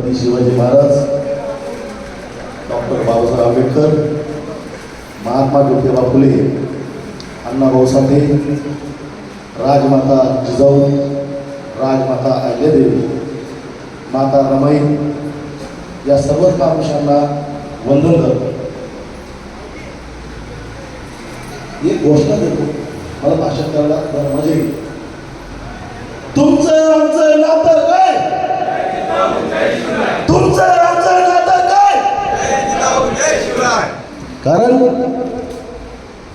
Chhatrapati Shivaji Maharaj doctor Babasaheb Ambedkar Mahatma Jyotiba Phule Annabhau Sathe Rajmata Jijau Rajmata Ahilyadevi माता रमाई या सर्वच महापुरुषांना वंदन करतो. एक घोषणा देतो. मला भाषण करायला मजा येईल. तुमचं कारण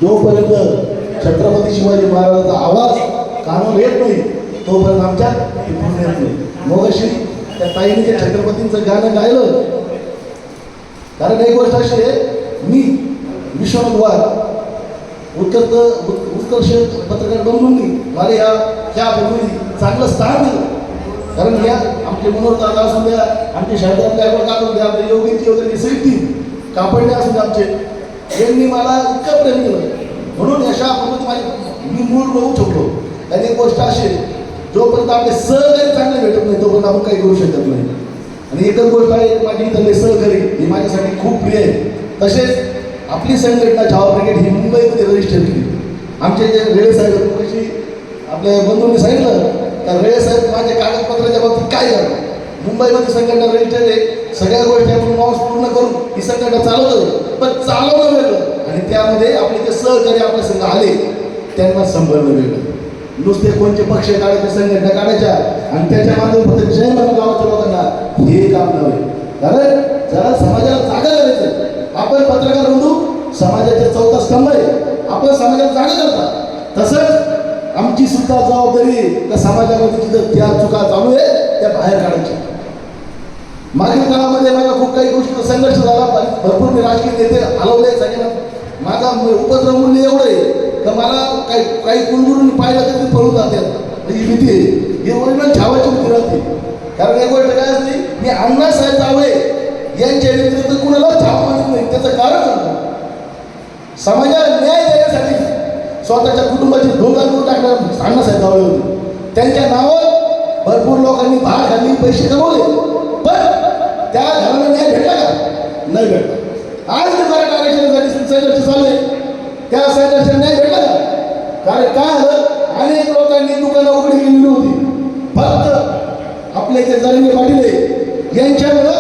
जोपर्यंत छत्रपती शिवाजी महाराजांचा आवाज कानावर येत नाही तोपर्यंत आमच्या इथून येत नाही. मग अशी त्या ताईने जे छत्रपतींचं गाणं गायलं. कारण एक गोष्ट अशी आहे मी विश्वनाथ वाघ उत्कर्ष पत्रकार बंधूंनी मला या ह्या बंधूंनी चांगलं स्थान दिलं. कारण या आमचे मनोहर दादा असू द्या आमचे शाळेत गायकवाड काका असू द्या आपले योगींची वगैरे सगळी टीम कापडणे असू द्या आमचे यांनी मला इतकं प्रेम केलं. म्हणून अशा आपण माझी मी मूळ होऊ शकलो. आणि एक गोष्ट अशी जोपर्यंत आपले सहकारी चांगले भेटत नाही तोपर्यंत आपण काही करू शकत नाही. आणि एकच गोष्ट आहे माझी इथले सहकारी ही माझ्यासाठी खूप प्रिय आहे. तसेच आपली संघटना छावा ब्रिगेड ही मुंबईमध्ये रजिस्टर केली. आमचे जे रेळे साहेब कशी आपल्या बंधूंनी सांगितलं तर रेळे साहेब माझ्या कागदपत्राच्या बाबतीत काय झालं? मुंबईमध्ये संघटना रजिस्टर आहे. सगळ्या गोष्टी आपण मॉस पूर्ण करून ही संघटना चालवतो पण चालवणं वेगळं. आणि त्यामध्ये आपले जे सहकारी आपल्या संघ आले त्यांना संभळणं वेगळं. नुसते कोणते पक्ष काढायचे संघटना काढायच्या आणि त्याच्यामागे फक्त जय म्हणून गावाच्या लोकांना हे काम नव्हे. कारण जरा समाजाला जागा करायचं आपण पत्रकार बंधू समाजाचा चौथा स्तंभ आहे. आपण समाजाला जागा करता. तसंच आमची सुद्धा जबाबदारी त्या समाजामध्ये जिथं त्या चुका चालू आहे त्या बाहेर काढायच्या. मागील काळामध्ये मला खूप काही गोष्टी संघर्ष झाला भरपूर मी राजकीय नेते हलवले सगळ्यांना माझा उपद्रव मूल्य एवढं आहे तर मला काही काही कुलगुरूंनी पाहिलं तर ते पळून जातात म्हणजे ही भीती आहे. ही ओरिजिनल छावाची भीती राहते. कारण एक गोष्ट काय असते मी अण्णासाहेब जावळे यांच्या व्यतिरिक्त कुणाला छाप मानत नाही. त्याचं कारण समाजाला न्याय देण्यासाठी स्वतःच्या कुटुंबाची धोका करून टाकणार अण्णासाहेब जावळे होते. त्यांच्या नावावर भरपूर लोकांनी भाग घालली पैसे कमवले. त्या धर्माला न्याय भेटला का? नाही भेटला. आज मी मराठा आरक्षणासाठी संघर्ष चालू आहे. त्या संघर्षाला न्याय भेटला का? कारण काय झालं? अनेक लोकांनी दुकानं उघडी केलेली होती. फक्त आपले जे जरंगे पाटील यांच्यामुळं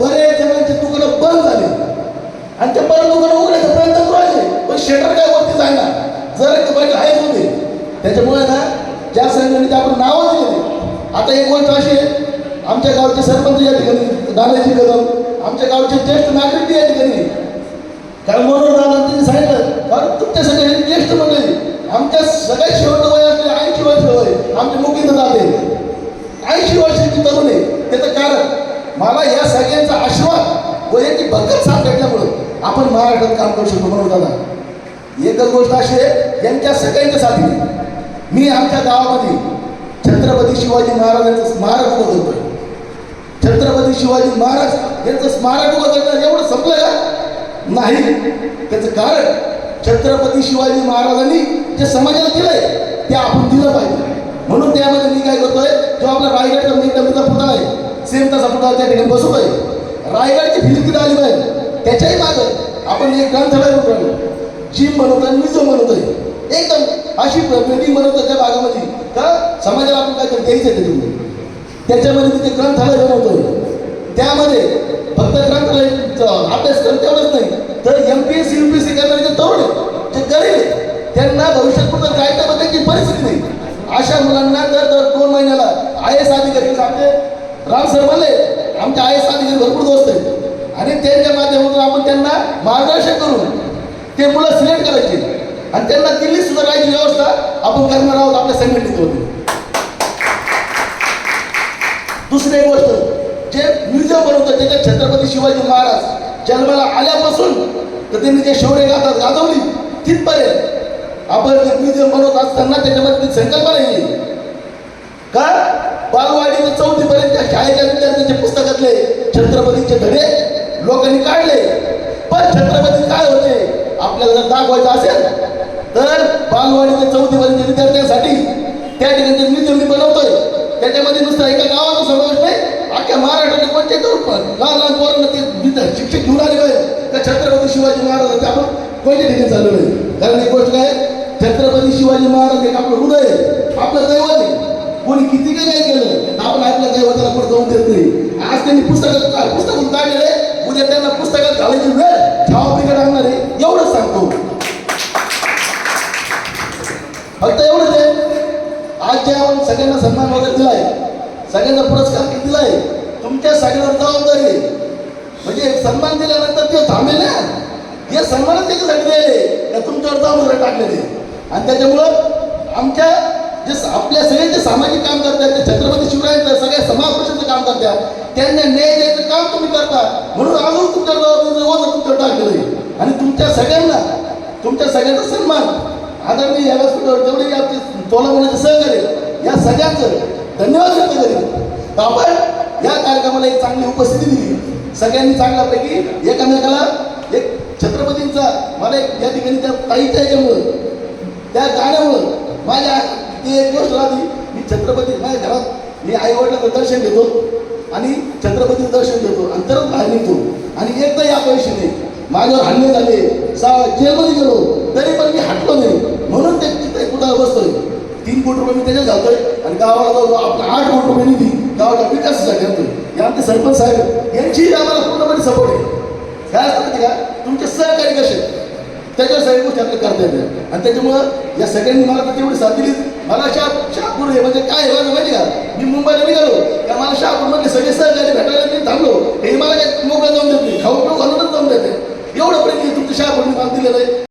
बरेच जणांचे दुकानं बंद झाले. आणि ते बरं दुकानं उघडायचा प्रयत्न करायचे पण शेटर काय वरती जायना. जर पाटील आहेच होते. त्याच्यामुळे ना ज्या संघटनेचे आपण नावं दिले आता एक गोष्ट अशी आहे. आमच्या गावचे सरपंच या ठिकाणी दादाजी कदम आमच्या गावचे ज्येष्ठ नागरिक या ठिकाणी. कारण मनोहर दादा त्यांनी सांगितलं कारण तुमच्या सगळे ज्येष्ठ मंडळी आमच्या सगळ्यात शेवटचं वय असले ऐंशी वर्ष वय आमचे मुकीत दादे ऐंशी वर्षाची तरुण आहे. त्याचं कारण मला या सगळ्यांचा आशीर्वाद व याची भक्कत साथ भेटल्यामुळं आपण महाराष्ट्रात काम करू शकतो मनोहर दादा. एकच गोष्ट अशी आहे यांच्या सगळ्यांच्या साथीने मी आमच्या गावामध्ये छत्रपती शिवाजी महाराजांचं स्मारक उभं करतोय. छत्रपती शिवाजी महाराज यांचं स्मारक उभं करणं एवढं संपलं का? नाही. त्याचं कारण छत्रपती शिवाजी महाराजांनी जे समाजाला दिलंय ते आपण दिलं पाहिजे. म्हणून त्यामध्ये मी काय करतोय जो आपला रायगडचा मेघडमीचा पुतळा आहे सेम तसा पुतळा त्या ठिकाणी बसवतोय. रायगडची फिल्म आली पाहिजे त्याच्याही मागं आपण एक ग्रंथालय उभारलं जिम बनवतोय म्युझियम बनवतोय एकदम अशी बिल्डिंग बनवतो त्या भागामध्ये. का समाजाला आपण काय द्यायचं आहे त्याच्यामध्ये. त्याच्यामध्ये तिथे ग्रंथालय बनवतोय. त्यामध्ये फक्त ग्रंथालयाचा अभ्यासक्रम तेवढंच नाही तर M P S U P S C करणारे तरुण जे गरीब त्यांना भविष्यात कुठं जायचं बघायची परिस्थिती नाही. अशा मुलांना दर दर दोन महिन्याला आय एस अधिकारी सांगते राम सर म्हणले आमच्या आय एस अधिकारी भरपूर दोस्त आहेत. आणि त्यांच्या माध्यमातून आपण त्यांना मार्गदर्शन करून ते मुलं सिलेक्ट करायची. आणि त्यांना दिल्ली सुद्धा राहायची व्यवस्था आपण करणार आहोत आपल्या संघटनेत दुसरी गोष्ट जे म्युझियम बनवतं त्याच्यात छत्रपती शिवाजी महाराज जन्माला आल्यापासून तर त्यांनी जे शौर्य गाथा गाजवली तिथपर्यंत आपण जे म्युझियम बनवत असताना त्याच्यामध्ये संकल्पना येईल. का? बालवाडी ते चौथीपर्यंत त्या शाळेच्या विद्यार्थ्यांचे पुस्तकातले छत्रपतीचे धडे लोकांनी काढले. पण छत्रपती काय होते? आपल्याला जर दाखवायचं असेल तर बालवाडी ते चौथीपर्यंत विद्यार्थ्यांसाठी त्या ठिकाणी म्युझियम मी बनवतोय त्याच्यामध्ये नुसतं एका गावाचा समावेश नाही अख्ख्या महाराष्ट्राच्या पंचायतीवर पण लहान लहान पोरांना ते विद्या- शिक्षक घेऊन आले पाहिजे. त्या छत्रपती शिवाजी महाराजांचे आपण कोणत्या ठिकाणी चाललो नाही. कारण एक गोष्ट काय छत्रपती शिवाजी महाराज एक आपलं हृदय आपलं दैवत आहे. कोणी किती काही काही केलं आपण आपल्या दैवताला पण जाऊन देत नाही. आज त्यांनी पुस्तकात पुस्तक काढलेले उद्या त्यांना पुस्तकात घालायची वेळ ठाव बिघड आणणार आहे एवढंच सांगतो. आज आपण सगळ्यांना सन्मान वगैरे दिलाय. सगळ्यांना पुरस्कार दिलाय. तुमच्या सगळ्यांवर जबाबदारी आहे. म्हणजे सन्मान दिल्यानंतर ते थांबेल ना. हे सन्मानच त्याच्यासाठी दिले का तुमच्यावर जबाबदारी टाकलेले आणि त्याच्यामुळं आमच्या जे आपल्या सगळे जे सामाजिक काम करतात ते छत्रपती शिवरायांचं सगळ्या समाजपक्षाचं काम करतात त्यांना न्याय द्यायचं काम तुम्ही करता. म्हणून अजून तुमच्या जबाबदारीचं ओझं तुमच्यावर टाकलेलं आहे. आणि तुमच्या सगळ्यांना तुमच्या सगळ्यांचा सन्मान आदरणीय या व्यासपीठावर जेवढे आमचे तोलामुळे सहकार्य या सगळ्यांचं धन्यवाद व्यक्त करेन. तर आपण या कार्यक्रमाला एक चांगली उपस्थिती दिली. सगळ्यांनी चांगल्यापैकी एकमेकाला एक छत्रपतींचा मला एक या ठिकाणी त्या ताईच्या याच्यामुळं त्या गाण्यामुळं माझ्या ती एक गोष्ट राहती मी छत्रपती माझ्या घरात मी आई वडिलांचं दर्शन घेतो आणि छत्रपतीचं दर्शन घेतो आणि तरच बाहेर निघतो. आणि एकदा या पैशाने माझ्यावर हल्ले झाले सा जेलमध्ये गेलो तरी पण मी हटलो नाही. म्हणून ते तिथे कुठं बसतोय तीन कोटी रुपये मी त्याच्यात घालतोय आणि गावाला जाऊ आपला आठ कोटी रुपये निधी गावाच्या विकासासाठी आणतोय आमचे सरपंच साहेब यांची आम्हाला पूर्णपणे सपोर्ट आहे. काय असतं माहिती का? तुमचे सहकारी कसे त्याच्या सगळ्या गोष्टी आपल्याला करता येतात. आणि त्याच्यामुळं या सगळ्यांनी मला तर तेवढी साथ दिली मला शाप शहापूर हे म्हणजे काय हे माहिती का? मी मुंबईला निघालो. का मला शहापूरमधले सगळे सहकारी भेटायला मी थांबलो. हे मला काय मोकळा जाऊन देत नाही. खाऊ पिऊ घालूनच जाऊन देते एवढं प्रेम तुमच्या शहापूरने मला दिलेलं आहे.